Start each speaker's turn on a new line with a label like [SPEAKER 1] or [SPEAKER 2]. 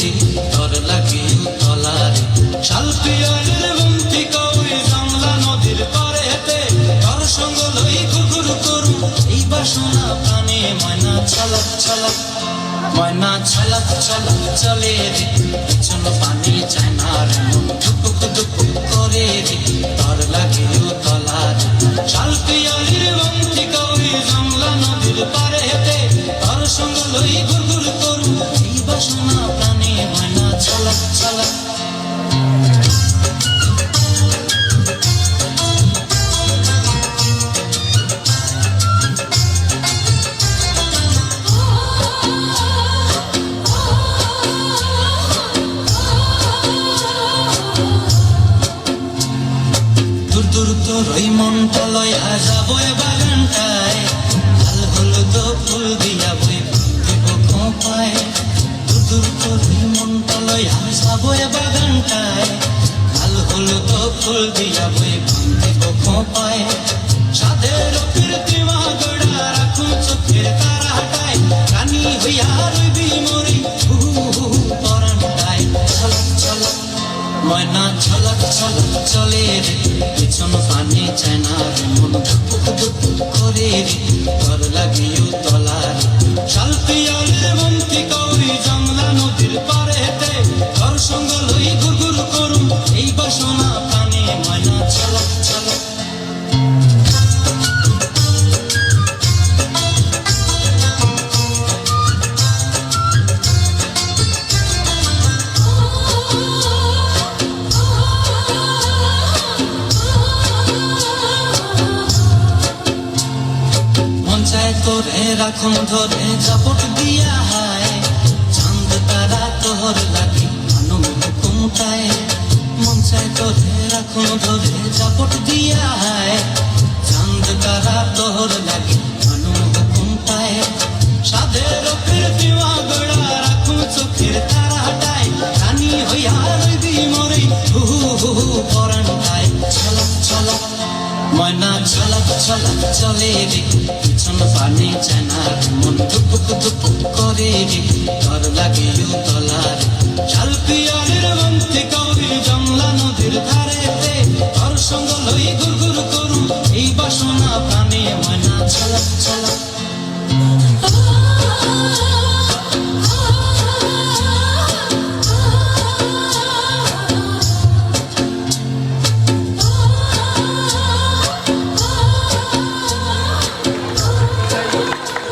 [SPEAKER 1] রে তর লাগে তলা রে শাল পিয়ালের বন্তি কই জানলা নদীর পারে হেতে তর সঙ্গ লই ঘুঘুর করু, এই বাসনা প্রাণে ময়না ছলক ছলক। ময়না ছলক ছলক চলে রে, পিছন পানি দূর তোর ওই মনটা লয়া যাব বাগানটায়। লাল হলুদ ফুল দিয়া বই দেব খোঁপায় দূর দূর তোর ওই মনটা লয়া যাব বাগানটায়। লাল হলুদ ফুল দিয়া বই দেব খোঁপায় সাধের ময়না ছলক ছলক চলে রে, পিছন পানি চায় না রে মন ধুক ধুক করে রে। রাখুন ধরে জাপট দিয়া হায় চাঁদ তারা তোর লাগে আনন্দ কুমটায় মন চায় তোরে রাখুন ধরে জাপট দিয়া হায় চাঁদ তারা তোর লাগে আনন্দ কুমটায় সাধের কীর্তিমা গড়া চলে পিছন পানি চানা মন দুপুক দুপুক করে রে ঘর লাগে তলা